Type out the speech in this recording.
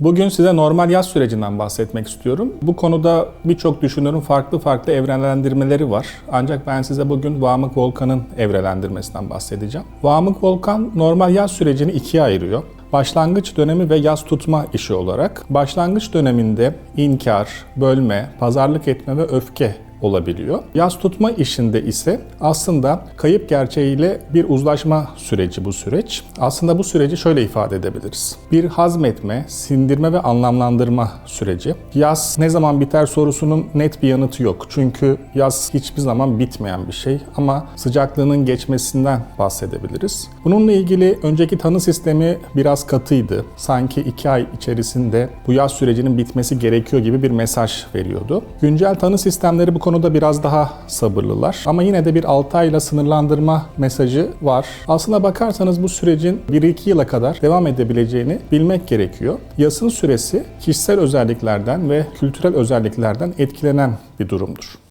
Bugün size normal yaz sürecinden bahsetmek istiyorum. Bu konuda birçok düşünürün farklı farklı evrelendirmeleri var. Ancak ben size bugün Vamık Volkan'ın evrelendirmesinden bahsedeceğim. Vamık Volkan normal yaz sürecini ikiye ayırıyor. Başlangıç dönemi ve yaz tutma işi olarak. Başlangıç döneminde inkar, bölme, pazarlık etme ve öfke olabiliyor. Yaz tutma işinde ise aslında kayıp gerçeğiyle bir uzlaşma süreci bu süreç. Aslında bu süreci şöyle ifade edebiliriz. Bir hazmetme, sindirme ve anlamlandırma süreci. Yaz ne zaman biter sorusunun net bir yanıtı yok. Çünkü yaz hiçbir zaman bitmeyen bir şey ama sıcaklığının geçmesinden bahsedebiliriz. Bununla ilgili önceki tanı sistemi biraz katıydı. Sanki iki ay içerisinde bu yaz sürecinin bitmesi gerekiyor gibi bir mesaj veriyordu. Güncel tanı sistemleri bu konuda biraz daha sabırlılar. Ama yine de bir 6 ayla sınırlandırma mesajı var. Aslına bakarsanız bu sürecin 1-2 yıla kadar devam edebileceğini bilmek gerekiyor. Yasın süresi kişisel özelliklerden ve kültürel özelliklerden etkilenen bir durumdur.